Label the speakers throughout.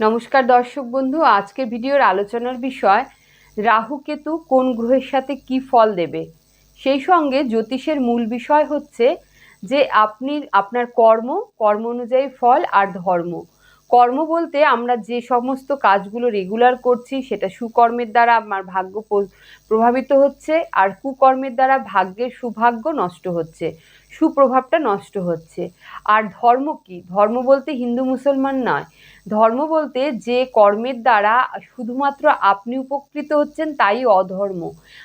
Speaker 1: নমস্কার দর্শক বন্ধু, আজকের ভিডিওর আলোচনার বিষয়, রাহু কেতু কোন গ্রহের সাথে কি ফল দেবে? সেই সঙ্গে জ্যোতিষের মূল বিষয় হচ্ছে যে আপনি, আপনার কর্ম কর্ম অনুযায়ী ফল আর ধর্ম। কর্ম বলতে আমরা যে সমস্ত কাজগুলো রেগুলার করছি, সেটা সুকর্মের দ্বারা আমার ভাগ্য প্রভাবিত হচ্ছে, আর কুকর্মের দ্বারা ভাগ্যের সুভাগ্য নষ্ট হচ্ছে। সুপ্রভাবটা নষ্ট হচ্ছে। আর ধর্ম কি? ধর্ম বলতে হিন্দু মুসলমান নয়। ধর্ম বলতে যে কর্মের দ্বারা শুধুমাত্র আপনি উপকৃত হচ্ছেন তাই অধর্ম।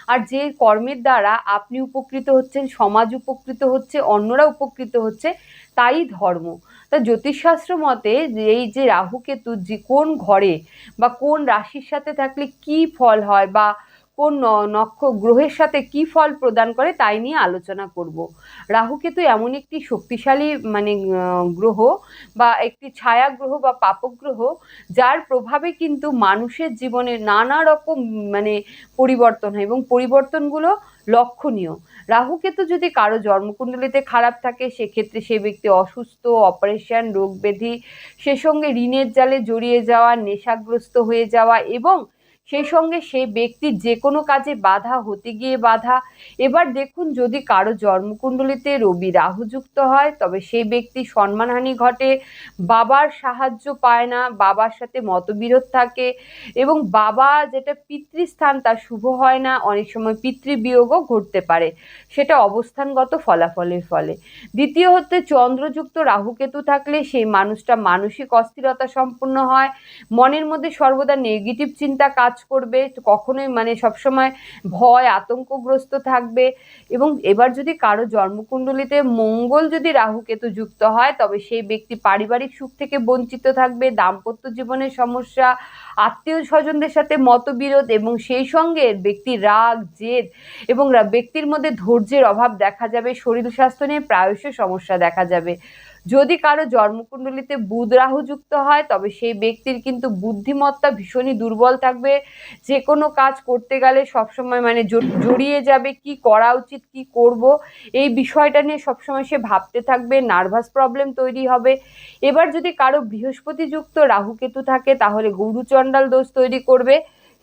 Speaker 1: আর যে কর্মের দ্বারা আপনি উপকৃত হচ্ছেন, সমাজ উপকৃত হচ্ছে, অন্যরা উপকৃত হচ্ছে, তাই ধর্ম। তা জ্যোতিষশাস্ত্র মতে এই যে রাহু কেতু যে কোন ঘরে বা কোন রাশির সাথে থাকলে কি ফল হয় বা কোন নক্ষ গ্রহের সাথে কি ফল প্রদান করে তাই নিয়ে আলোচনা করব। রাহু কেতু এমন একটি শক্তিশালী মানে গ্রহ বা একটি ছায়া গ্রহ বা পাপক গ্রহ যার প্রভাবে কিন্তু মানুষের জীবনে নানা রকম মানে পরিবর্তন হয় এবং পরিবর্তনগুলো লক্ষণীয়। রাহু কেতু যদি কারও জন্মকুণ্ডলিতে খারাপ থাকে, সেক্ষেত্রে সে ব্যক্তি অসুস্থ, অপারেশন রোগ ব্যাধি সে সঙ্গে ঋণের জালে জড়িয়ে যাওয়া, নেশাগ্রস্ত হয়ে যাওয়া এবং সেই সঙ্গে সেই ব্যক্তির যে কোনো কাজে বাধা হতে গিয়ে বাধা। এবার দেখুন, যদি কারও জন্মকুণ্ডলিতে রবি রাহু যুক্ত হয়, তবে সেই ব্যক্তি সম্মানহানি ঘটে, বাবার সাহায্য পায় না, বাবার সাথে মতবিরোধ থাকে এবং বাবা যেটা পিতৃস্থান তার শুভ হয় না, অনেক সময় পিতৃবিয়োগও ঘটতে পারে। সেটা অবস্থানগত ফলাফলের ফলে। দ্বিতীয় হচ্ছে, চন্দ্রযুক্ত রাহুকেতু থাকলে সেই মানুষটা মানসিক অস্থিরতা সম্পূর্ণ হয়, মনের মধ্যে সর্বদা নেগেটিভ চিন্তা কাজ করবে কখনোই মানে সবসময় ভয়, আতঙ্কগ্রস্ত থাকবে। এবং এবার যদি কারও জন্মকুণ্ডলিতে মঙ্গল যদি রাহুকেতু যুক্ত হয়, তবে সেই ব্যক্তি পারিবারিক সুখ থেকে বঞ্চিত থাকবে, দাম্পত্য জীবনের সমস্যা, আত্মীয় স্বজনদের সাথে মতবিরোধ এবং সেই সঙ্গে ব্যক্তি রাগ, জেদ এবং ব্যক্তির মধ্যে ধৈর্যের অভাব দেখা যাবে, শরীর স্বাস্থ্য নিয়ে প্রায়শই সমস্যা দেখা যাবে। যদি কারও জন্মকুণ্ডলিতে বুধ রাহু যুক্ত হয়, তবে সেই ব্যক্তির কিন্তু বুদ্ধিমত্তা ভীষণই দুর্বল থাকবে। যে কোনো কাজ করতে গেলে সবসময় মানে জড়িয়ে যাবে, কি করা উচিত, কি করব, এই বিষয়টা নিয়ে সবসময় সে ভাবতে থাকবে, নার্ভাস প্রবলেম তৈরি হবে। এবার যদি কারও বৃহস্পতিযুক্ত রাহুকেতু থাকে, তাহলে গুরুচণ্ডাল দোষ তৈরি করবে।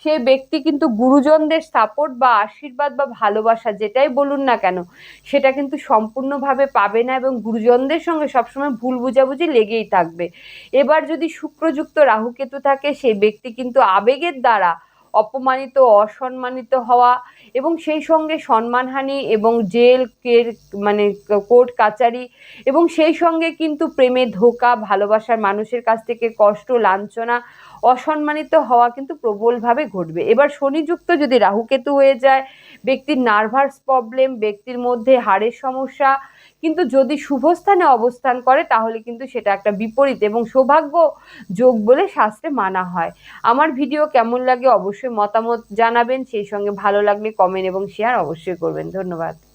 Speaker 1: সেই ব্যক্তি কিন্তু গুরুজনদের সাপোর্ট বা আশীর্বাদ বা ভালোবাসা যেটাই বলুন না কেন, সেটা কিন্তু সম্পূর্ণভাবে পাবে না এবং গুরুজনদের সঙ্গে সবসময় ভুল বুঝাবুঝি লেগেই থাকবে। এবার যদি শুক্রযুক্ত রাহুকেতু থাকে সেই ব্যক্তি কিন্তু আবেগের দ্বারা অপমানিত, অসম্মানিত হওয়া এবং সেই সঙ্গে সম্মানহানি এবং জেল, কের মানে কোর্ট, কাচারি এবং সেই সঙ্গে কিন্তু প্রেমে ধোকা, ভালোবাসার মানুষের কাছ থেকে কষ্ট, লাঞ্ছনা অসম্মানিত হওয়া কিন্তু প্রবলভাবে ঘটবে। এবার শনিযুক্ত যদি রাহুকেতু হয়ে যায়, ব্যক্তির নার্ভাস প্রবলেম, ব্যক্তির মধ্যে হাড়ের সমস্যা, কিন্তু যদি শুভস্থানে অবস্থান করে, তাহলে কিন্তু সেটা একটা বিপরীত এবং সৌভাগ্য যোগ বলে শাস্ত্রে মানা হয়। আমার ভিডিও কেমন লাগে অবশ্যই মতামত জানাবেন, সেই সঙ্গে ভালো লাগলে কমেন্ট এবং শেয়ার অবশ্যই করবেন। ধন্যবাদ।